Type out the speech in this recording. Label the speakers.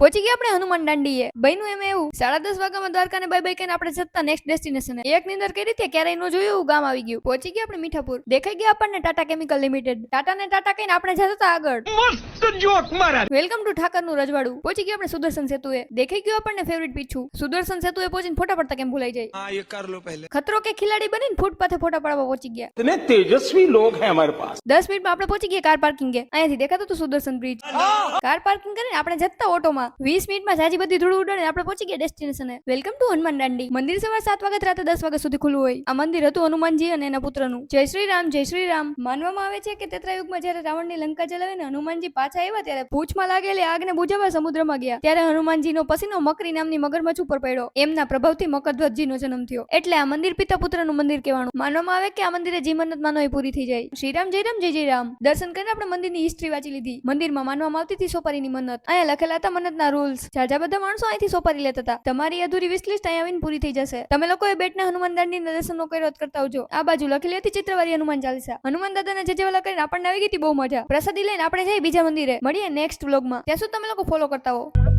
Speaker 1: પહોંચી ગયા આપણે હનુમાન દાંડીએ. બન્યું એમ એવું. સાડા દસ વાગ્યામાં દ્વારકાને બાય બાય કહીને આપણે જતા નેક્સ્ટ ડેસ્ટિનેશન એક ની અંદર કઈ રીતે? ક્યારેય નો જોયું એવું ગામ આવી ગયું. પહોંચી ગયા આપણે મીઠાપુર. દેખાઈ ગયા આપણને ટાટા કેમિકલ લિમિટેડ. ટાટા ને ટાટા કહીને આપણે જતા વેલકમ ટુ ઠાકરનું રજવાડું. પહોંચી ગયો આપણે સુદર્શન સેતુએ. દેખાઈ ગયો આપણને ફેવરિટ પીછું સુદર્શન સેતુએ પહોંચીને ફોટા પડતા કેમ ભૂલાઈ જાય?
Speaker 2: હા એ કર લો પહેલે.
Speaker 1: ખતરો કે ખિલાડી બનીને ફૂટપાથે ફોટા પડવા પહોંચી ગયા.
Speaker 3: તને તેજસ્વી લોગ હે અમારે પાસ.
Speaker 1: 10 મિનિટમાં આપણે પહોંચી ગયા કાર પાર્કિંગે. અહીંયાથી દેખાતો તો સુદર્શન બ્રિજ કાર પાર્કિંગ કરીને આપણે જતા ઓટોમાં. 20 મિનિટમાં જાજી બધી ધૂળ ઉડાડીને આપણે પહોંચી ગયા ડેસ્ટિનેશને. Welcome to Hanuman Dandi. મંદિર સવાર 7 વાગે રાતે 10 વાગ્યા સુધી ખુલ્લું હોય. આ મંદિર હતું હનુમાનજી અને એના પુત્રનું. જય શ્રી રામ જય શ્રી રામ. માનવામાં આવે છે કે તેત્રાયુગમાં જ્યારે રાવણની લંકા જલાવીને હનુમાનજી પાછા પાછા આવ્યા ત્યારે પૂછમાં લાગેલી આગને બુજાવવા સમુદ્રમાં ગયા. ત્યારે હનુમાનજીનો પસીનો મકરી નામની મગરમચ્છ ઉપર પડ્યો. એમના પ્રભાવથી મકરધ્વજજીનો જન્મ થયો. એટલે આ મંદિર પિતા પુત્રનું મંદિર કહેવાનું. માનવામાં આવે કે આ મંદિરે જે માનો એ પૂરી થઈ જાય. શ્રીરામ જય રામ, જય જય રામ. દર્શન કરીને આપણે મંદિરની હિસ્ટ્રી વાંચી લીધી. મંદિરમાં માનવામાં આવતી હતી સોપારીની મન્નત. અહીંયા લખેલા હતા મન્નતના રૂલ્સ જાજા બધા માણસો અહીંથી સોપારી લેતા હતા. તમારી અધૂરી વિશ અહીંયા આવીને પૂરી થઈ જશે. તમે લોકોએ બેટના હનુમાન દાંડીના દર્શનનો કર્યો કરતા આવજો. આ બાજુ લખેલી હતી ચિત્રવારી હનુમાન ચાલીસા. હનુમાન દાદાને જેવાલા કરીને આપણને આવી ગઈ બહુ મજા. પ્રસાદી લઈને આપણે જઈ બીજા મંદિરે. મળીએ નેક્સ્ટ વ્લોગમાં ત્યાં સુધી તમે લોકો ફોલો કરતા હો